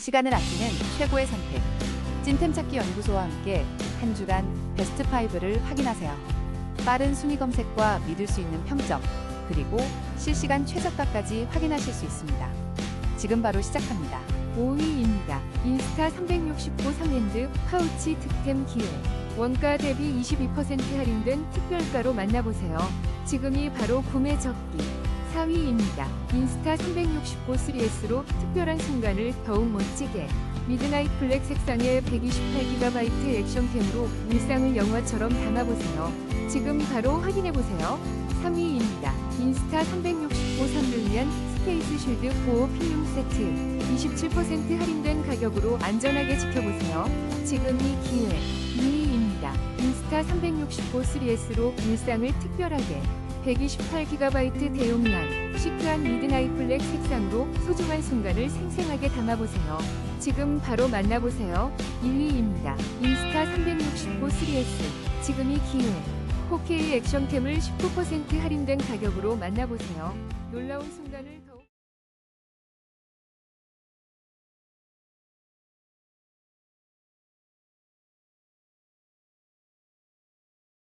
시간을 아끼는 최고의 선택. 찐템 찾기 연구소와 함께 한 주간 베스트 5를 확인하세요. 빠른 순위 검색과 믿을 수 있는 평점, 그리고 실시간 최저가까지 확인하실 수 있습니다. 지금 바로 시작합니다. 5위입니다. 인스타 365 3랜드 파우치 득템 기회. 원가 대비 22% 할인된 특별가로 만나보세요. 지금이 바로 구매 적기. 4위입니다. 인스타 365 3S로 특별한 순간을 더욱 멋지게. 미드나잇 블랙 색상의 128GB 액션캠으로 일상을 영화처럼 담아보세요. 지금 바로 확인해보세요. 3위입니다. 인스타 365 3를 위한 스페이스 쉴드 보호 필름 세트. 27% 할인된 가격으로 안전하게 지켜보세요. 지금이 기회. 2위입니다. 인스타 365 3S로 일상을 특별하게. 128GB 대용량, 시크한 미드나잇 블랙 색상으로 소중한 순간을 생생하게 담아보세요. 지금 바로 만나보세요. 1위입니다. 인스타 365 3S. 지금이 기회. 4K 액션캠을 19% 할인된 가격으로 만나보세요. 놀라운 순간을 더